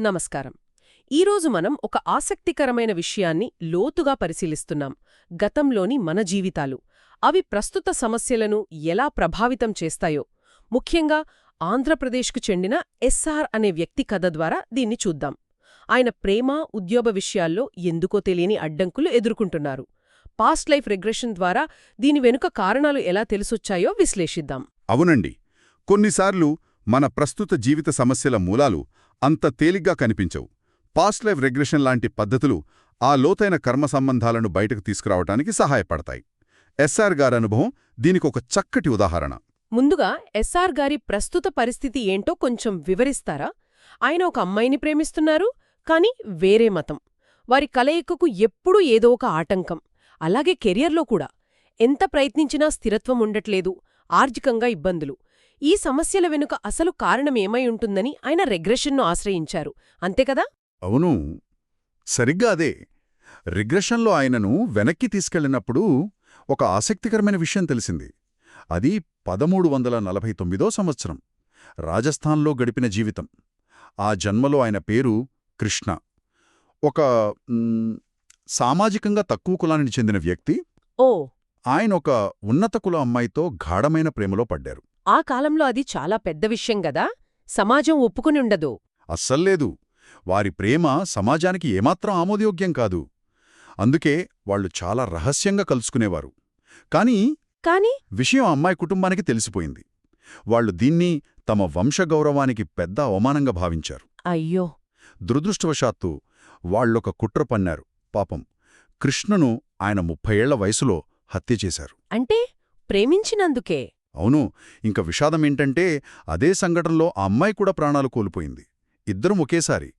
నమస్కారం. ఈరోజు మనం ఒక ఆసక్తికరమైన విషయాన్ని లోతుగా పరిశీలిస్తున్నాం. గతంలోని మన జీవితాలు. అవి ప్రస్తుత సమస్యలను ఎలా ప్రభావితం చేస్తాయో. ముఖ్యంగా ఆంధ్రప్రదేశ్కు చెందిన ఎస్ఆర్ అనే వ్యక్తి కథ ద్వారా దీన్ని చూద్దాం. ఆయన ప్రేమ ఉద్యోగ విషయాల్లో ఎందుకో తెలియని అడ్డంకులు ఎదుర్కొంటున్నారు. పాస్ట్ లైఫ్ రిగ్రెషన్ ద్వారా దీని వెనుక కారణాలు ఎలా తెలిసొచ్చాయో విశ్లేషిద్దాం. అవునండి. కొన్నిసార్లు మన ప్రస్తుత జీవిత సమస్యల మూలాలు అంత తేలిగ్గా కనిపించవు. పాస్ట్ లైఫ్ రెగ్రెషన్ లాంటి పద్ధతులు ఆ లోతైన కర్మ సంబంధాలను బయటకు తీసుకురావటానికి సహాయపడతాయి. ఎస్ఆర్ గారి అనుభవం దీనికొక చక్కటి ఉదాహరణ. ముందుగా ఎస్ఆర్ గారి ప్రస్తుత పరిస్థితి ఏంటో కొంచెం వివరిస్తారా? ఆయన ఒక అమ్మాయిని ప్రేమిస్తున్నారు కాని వేరే మతం. వారి కలయికకు ఎప్పుడూ ఏదో ఒక ఆటంకం. అలాగే కెరియర్లో కూడా. ఎంత ప్రయత్నించినా స్థిరత్వం ఉండట్లేదు ఆర్థికంగా ఇబ్బందులు. ఈ సమస్యల వెనుక అసలు కారణమేమై ఉంటుందని ఆయన రెగ్రెషన్ను ఆశ్రయించారు. అంతేకదా అవును. సరిగ్గా అదే. రిగ్రెషన్లో ఆయనను వెనక్కి తీసుకెళ్ళినప్పుడు ఒక ఆసక్తికరమైన విషయం తెలిసింది. అది పదమూడు వందల నలభై తొమ్మిదో సంవత్సరం రాజస్థాన్లో గడిపిన జీవితం. ఆ జన్మలో ఆయన పేరు కృష్ణ. ఒక సామాజికంగా తక్కువ కులానికి చెందిన వ్యక్తి. ఓ! ఆయన ఒక ఉన్నత కుల అమ్మాయితో గాఢమైన ప్రేమలో పడ్డారు. ఆ కాలంలో అది చాలా పెద్ద విషయం గదా? సమాజం ఒప్పుకుని ఉండదు. అస్సల్లేదు వారి ప్రేమ సమాజానికి ఏమాత్రం ఆమోదయోగ్యం కాదు. అందుకే వాళ్ళు చాలా రహస్యంగా కలుసుకునేవారు. కానీ కాని విషయం అమ్మాయి కుటుంబానికి తెలిసిపోయింది. వాళ్ళు దీన్ని తమ వంశగౌరవానికి పెద్ద అవమానంగా భావించారు. అయ్యో! దురదృష్టవశాత్తు వాళ్ళొక కుట్ర పన్నారు. పాపం కృష్ణను ఆయన ముప్పై ఏళ్ళ వయసులో హత్య చేశారు. అంటే ప్రేమించినందుకే. అవును ఇంక విషాదమేంటంటే అదే సంఘటనలో ఆ అమ్మాయి కూడా ప్రాణాలు కోల్పోయింది. ఇద్దరం ఒకేసారి.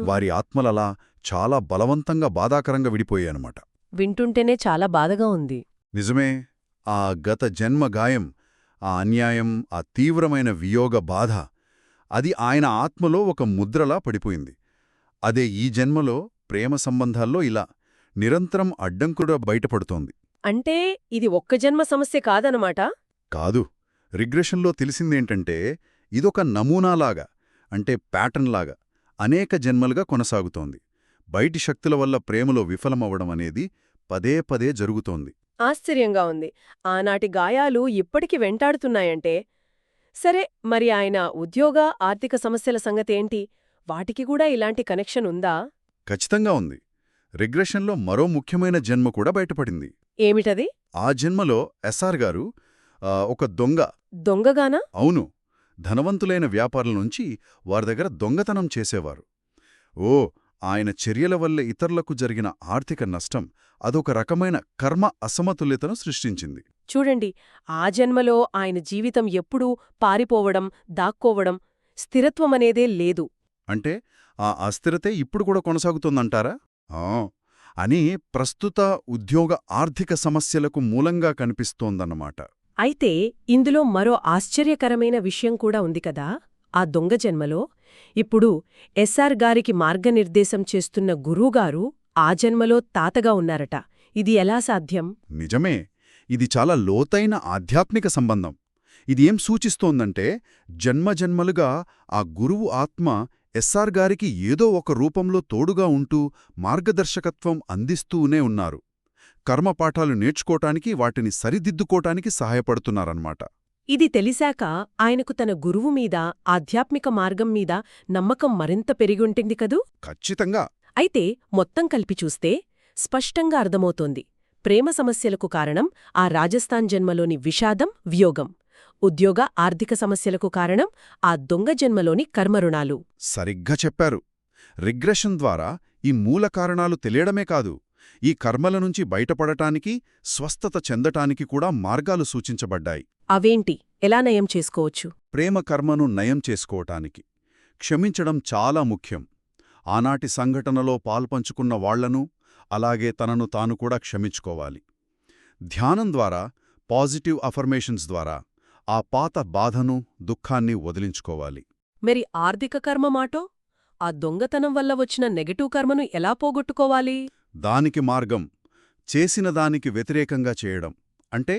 వారి ఆత్మలలా చాలా బలవంతంగా బాధాకరంగా విడిపోయాయనమాట వింటుంటేనే చాలా బాధగా ఉంది. నిజమే ఆ గత జన్మ గాయం ఆ అన్యాయం ఆ తీవ్రమైన వియోగ బాధ అది ఆయన ఆత్మలో ఒక ముద్రలా పడిపోయింది. అదే ఈ జన్మలో ప్రేమ సంబంధాల్లో ఇలా నిరంతరం అడ్డంకుడా బయటపడుతోంది. అంటే ఇది ఒక్క జన్మ సమస్య కాదనమాట కాదు. రిగ్రెషన్లో తెలిసిందేంటంటే ఇదొక నమూనాలాగా అంటే ప్యాటర్న్లాగా అనేక జన్మలుగా కొనసాగుతోంది. బయటి శక్తుల వల్ల ప్రేమలో విఫలమవ్వడం అనేది పదే పదే జరుగుతోంది. ఆశ్చర్యంగా ఉంది. ఆనాటి గాయాలు ఇప్పటికి వెంటాడుతున్నాయంటే సరే మరి ఆయన ఉద్యోగ ఆర్థిక సమస్యల సంగతేంటి? వాటికి కూడా ఇలాంటి కనెక్షన్ ఉందా? ఖచ్చితంగా ఉంది. రిగ్రెషన్లో మరో ముఖ్యమైన జన్మ కూడా బయటపడింది. ఏమిటది? ఆ జన్మలో ఎస్ఆర్ గారు ఒక దొంగ. దొంగగానా? అవును. ధనవంతులైన వ్యాపారుల నుంచి వారి దగ్గర దొంగతనం చేసేవారు. ఓ ఆయన చర్యల వల్ల ఇతరులకు జరిగిన ఆర్థిక నష్టం అదొక రకమైన కర్మ అసమతుల్యతను సృష్టించింది. చూడండి ఆ జన్మలో ఆయన జీవితం ఎప్పుడూ పారిపోవడం దాక్కోవడం స్థిరత్వమనేదే లేదు. అంటే ఆ అస్థిరతే ఇప్పుడు కూడా కొనసాగుతోందంటారా? ఆ, అని ప్రస్తుత ఉద్యోగ ఆర్థిక సమస్యలకు మూలంగా కనిపిస్తోందన్నమాట. అయితే ఇందులో మరో ఆశ్చర్యకరమైన విషయం కూడా ఉంది కదా. ఆ దొంగ జన్మలో ఇప్పుడు ఎస్ఆర్ గారికి మార్గనిర్దేశం చేస్తున్న గురువుగారు ఆ జన్మలో తాతగా ఉన్నారట. ఇది ఎలా సాధ్యం? నిజమే. ఇది చాలా లోతైన ఆధ్యాత్మిక సంబంధం. ఇది ఏం సూచిస్తోందంటే జన్మజన్మలుగా ఆ గురువు ఆత్మ ఎస్ఆర్ గారికి ఏదో ఒక రూపంలో తోడుగా ఉంటూ మార్గదర్శకత్వం అందిస్తూనే ఉన్నారు. కర్మపాఠాలు నేర్చుకోటానికి వాటిని సరిదిద్దుకోటానికి సహాయపడుతున్నారన్నమాట. ఇది తెలిసాక ఆయనకు తన గురువు మీద ఆధ్యాత్మిక మార్గం మీద నమ్మకం మరింత పెరిగుంటుంది కదూ? ఖచ్చితంగా. అయితే మొత్తం కలిపి చూస్తే స్పష్టంగా అర్థమవుతోంది. ప్రేమ సమస్యలకు కారణం ఆ రాజస్థాన్ జన్మలోని విషాదం వియోగం. ఉద్యోగ ఆర్థిక సమస్యలకు కారణం ఆ దొంగ జన్మలోని కర్మరుణాలు. సరిగ్గా చెప్పారు. రిగ్రెషన్ ద్వారా ఈ మూల కారణాలు తెలియడమే కాదు ఈ కర్మల నుంచి బయటపడటానికి స్వస్థత చెందటానికి కూడా మార్గాలు సూచించబడ్డాయి. అవేంటి? ఎలా నయం చేసుకోవచ్చు? ప్రేమ కర్మను నయం చేసుకోవటానికి క్షమించడం చాలా ముఖ్యం. ఆనాటి సంఘటనలో పాల్పంచుకున్న వాళ్ళను అలాగే తనను తాను కూడా క్షమించుకోవాలి. ధ్యానం ద్వారా పాజిటివ్ అఫర్మేషన్స్ ద్వారా ఆ పాత బాధను దుఃఖాన్ని వదిలించుకోవాలి. మరి ఆర్థిక కర్మ మాటో? ఆ దొంగతనం వల్ల వచ్చిన నెగటివ్ కర్మను ఎలా పోగొట్టుకోవాలి? దానికి మార్గం చేసిన దానికి వ్యతిరేకంగా చేయడం. అంటే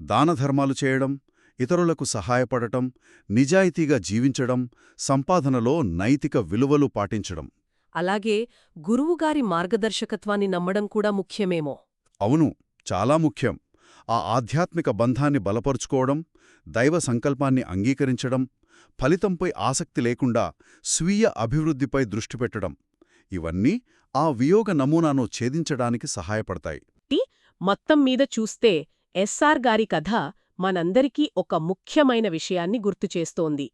దానధర్మాలు చేయడం ఇతరులకు సహాయపడటం నిజాయితీగా జీవించడం సంపాదనలో నైతిక విలువలు పాటించడం. అలాగే గురువుగారి మార్గదర్శకత్వాన్ని నమ్మడం కూడా ముఖ్యమేమో. అవును చాలా ముఖ్యం. ఆ ఆధ్యాత్మిక బంధాన్ని బలపరుచుకోవడం దైవ సంకల్పాన్ని అంగీకరించడం ఫలితంపై ఆసక్తి లేకుండా స్వీయ అభివృద్ధిపై దృష్టి పెట్టడం. ఇవన్నీ ఆ వియోగ నమూనాను ఛేదించడానికి సహాయపడతాయి. మొత్తం మీద చూస్తే ఎస్ఆర్ గారి కథ మనందరికీ ఒక ముఖ్యమైన విషయాన్ని గుర్తుచేస్తోంది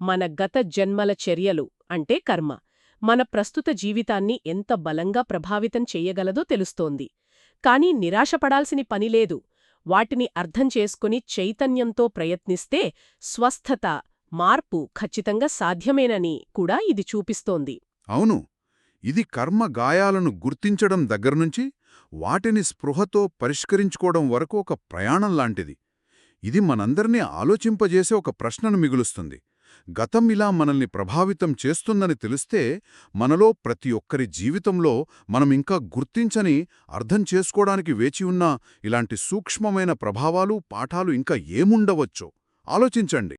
మన గత జన్మల చర్యలు అంటే కర్మ మన ప్రస్తుత జీవితాన్ని ఎంత బలంగా ప్రభావితం చెయ్యగలదో తెలుస్తోంది. కానీ నిరాశపడాల్సిన పనిలేదు వాటిని అర్థం చేసుకుని చైతన్యంతో ప్రయత్నిస్తే స్వస్థత మార్పు ఖచ్చితంగా సాధ్యమేనని కూడా ఇది చూపిస్తోంది. అవును. ఇది కర్మ గాయాలను గుర్తించడం దగ్గర్నుంచి వాటిని స్పృహతో పరిష్కరించుకోవడం వరకు ఒక ప్రయాణం లాంటిది. ఇది మనందరినీ ఆలోచింపజేసే ఒక ప్రశ్నను మిగులుస్తుంది. గతం ఇలా మనల్ని ప్రభావితం చేస్తుందని తెలిస్తే మనలో ప్రతి ఒక్కరి జీవితంలో మనం ఇంకా గుర్తించని అర్థం చేసుకోవడానికి వేచి ఉన్న ఇలాంటి సూక్ష్మమైన ప్రభావాలు పాఠాలు ఇంకా ఏముండవచ్చో ఆలోచించండి.